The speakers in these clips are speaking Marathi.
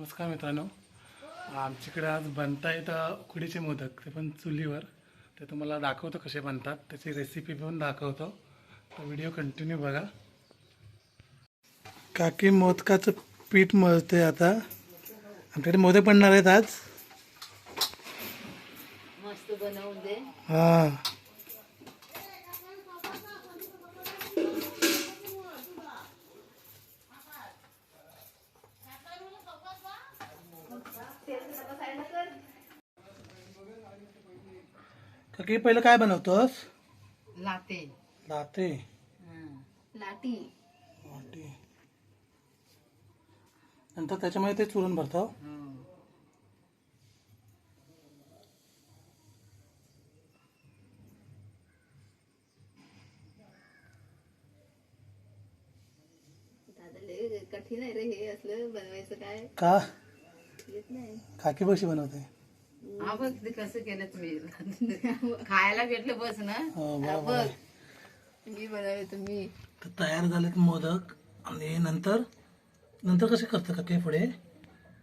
नमस्कार मित्रांनो. आमच्याकडे आज बनतायत उकडीचे मोदक ते पण चुलीवर. ते तुम्हाला दाखवतो कसे बनतात. त्याची रेसिपी पण दाखवतो. तर व्हिडिओ कंटिन्यू बघा. काकी मोदकाचं पीठ मळते आता. आमच्याकडे मोदक बनणार आहेत आज. मस्त बनवून दे. हां. काकी पहिलं काय बनवतोस? लाते. लाते. लाटी. नंतर त्याच्यामध्ये ते चुरून भरतो. कठीण आहे रे हे असलं बनवायचं काय? का? येत नाही. काकी बशी बनवते. हा बघ ते कसं केलं तुम्ही? खायला भेटलं बस ना? हो हा, बरोबर. आहे. बघ. मी बनवले तुम्ही. तर तयार झालेत मोदक. आणि नंतर? नंतर कसे करतं का काही पुढे?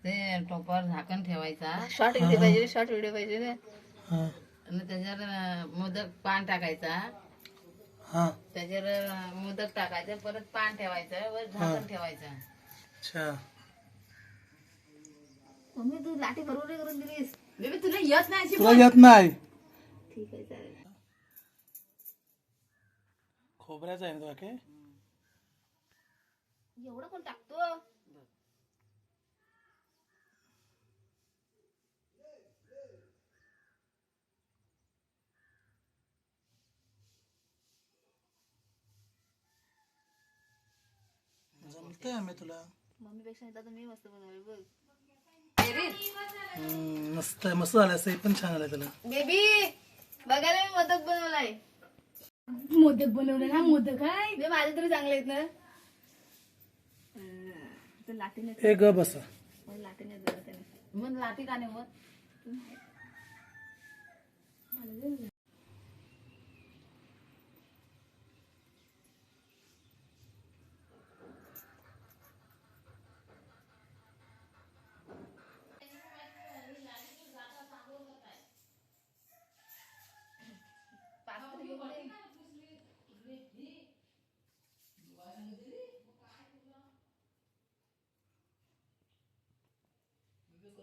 ते टोपावर झाकण ठेवायचा. शॉर्ट व्हिडिओ पाहिजे शॉर्ट व्हिडिओ पाहिजे ना. हां. आणि त्याच्यावर अं, मोदक पान टाकायचा. हां. त्याच्यावर अं, मोदक टाकायचं परत पान ठेवायचं वर झाकण ठेवायचं. अच्छा. मम्मी तू लाटी बरोबर करून दिलीस. बेबी तुला येत नाही अशी तुला येत नाही. ठीक आहे चालेल. खोबऱ्याचं आहे ना काय एवढं कोण टाकतो? जमतंय आम्ही तुला. मम्मी पेक्षा आता तुम्ही मस्त बनवले बघ. हम्म, मस्त आहे मस्त झालं असं हे पण छान आलं तुला. बेबी बघायला मी मोदक बनवलाय. मोदक बनवले ना मोदक आहे. मी माझे तरी चांगले आहेत ना. ए ग बसा. मला लाटीने बनवते ना मग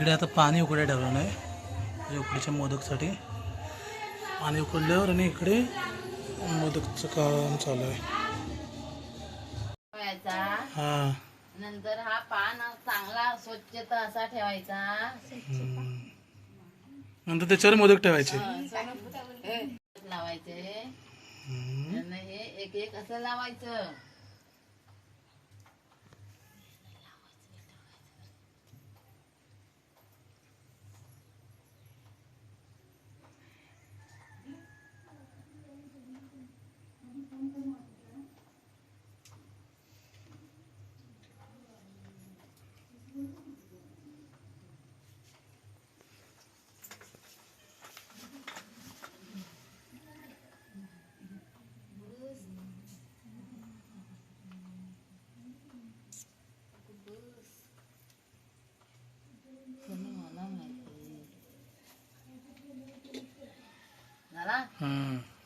इकडे आता पाणी उकड्या ठेवलं नाही. उकडीच्या मोदकसाठी. पाणी उकडल्यावर आणि इकडे मोदकचं काम चालू आहे. हां. नंतर हा पान चांगला स्वच्छता असा ठेवायचा. नंतर त्याच्यावर मोदक ठेवायचे. लावायचे. हे एक एक असं लावायचं.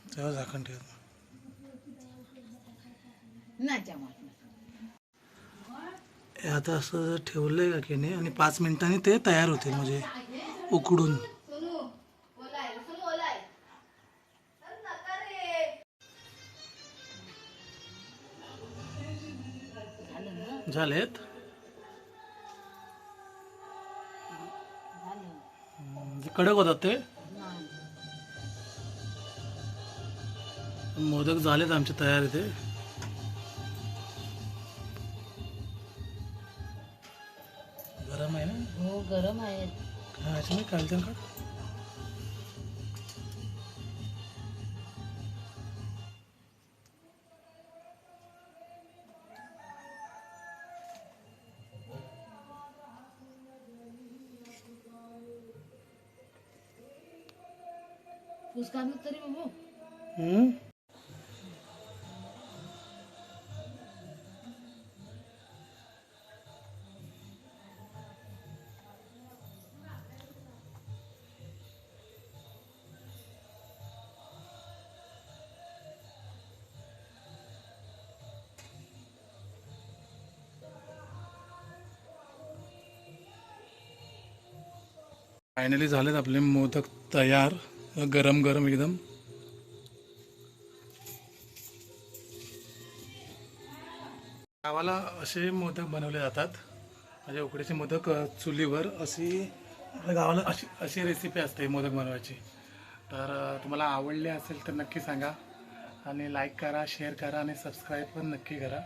तेव्हा झाकण ठेव नाही. जमत हे आता असं ठेवलंय का की नाही? आणि पाच मिनिटांनी ते तयार होते म्हणजे उकडून. झालं ना झालेत? झालं. हम्म, जे कडक होतात ते? मोदक झालेत आमचे तयार इथे गरम आहे ना? हो गरम आहे. हा, याच्यामध्ये काढते का तरी बाबू। हम्म? फायनली झालेत आपले मोदक तयार. गरम गरम एकदम. गावाला असे मोदक बनवले जातात. म्हणजे उकडीचे मोदक चुलीवर अशी गावाला अशी अशी रेसिपी असते मोदक बनवायची. तर तुम्हाला आवडले असेल तर नक्की सांगा. आणि लाईक करा शेअर करा आणि सबस्क्राईब पण नक्की करा.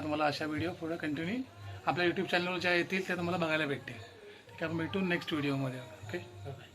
तुम्हाला अशा व्हिडिओ पुढे कंटिन्यू आपल्या यूट्यूब चॅनलवर ज्या येतील त्या तुम्हाला बघायला भेटतील. आपण भेटू नेक्स्ट व्हिडिओमध्ये ओके